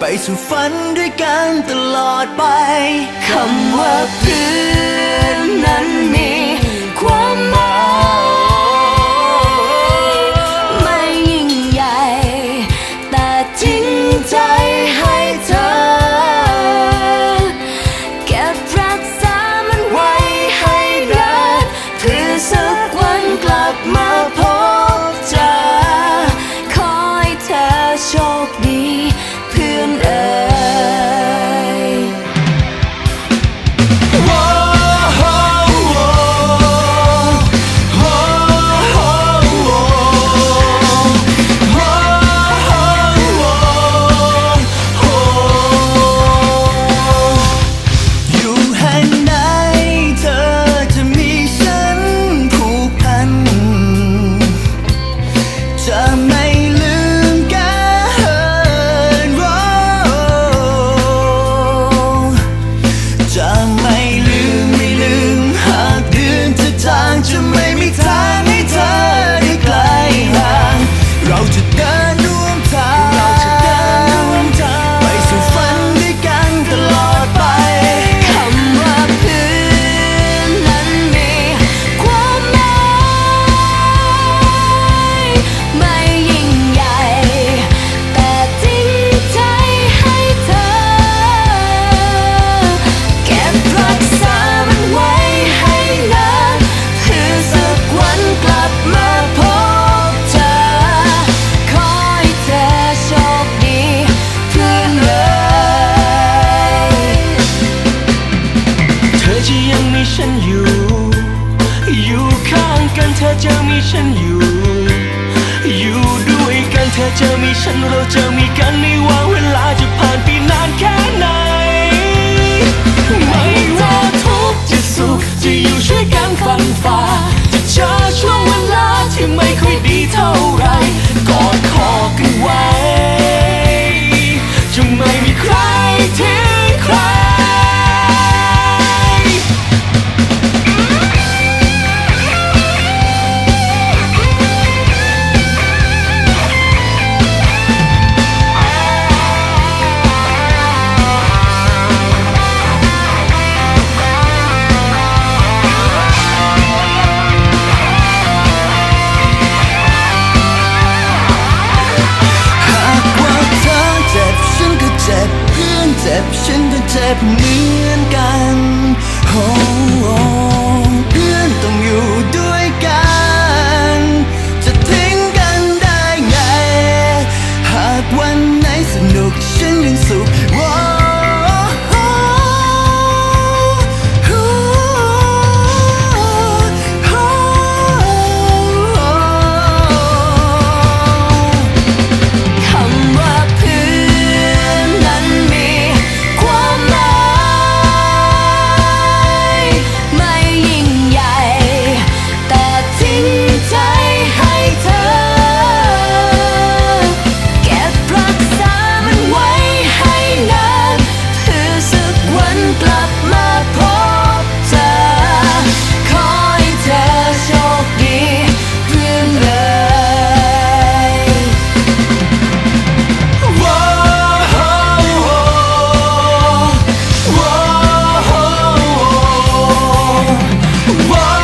ไปสู่ฝันด้วยกันตลอดไป คำว่าเพื่อนนั้นมีความหมายไม่ยิ่งใหญ่ แต่จริงใจให้เธอ เก็บรักษามันไว้ให้รักเพื่อสักวันกลับมาพบเจอขอให้เธอโชคดี อยู่ อยู่ข้างกันเธอจะมีฉันอยู่ อยู่ด้วยกันเธอจะมีฉันเราจะมีกันไม่ว่าเวลา จ็บฉันก็เจ็บเหมือนกัน โอ้โอ้เพื่อนต้องอยู่ Whoa!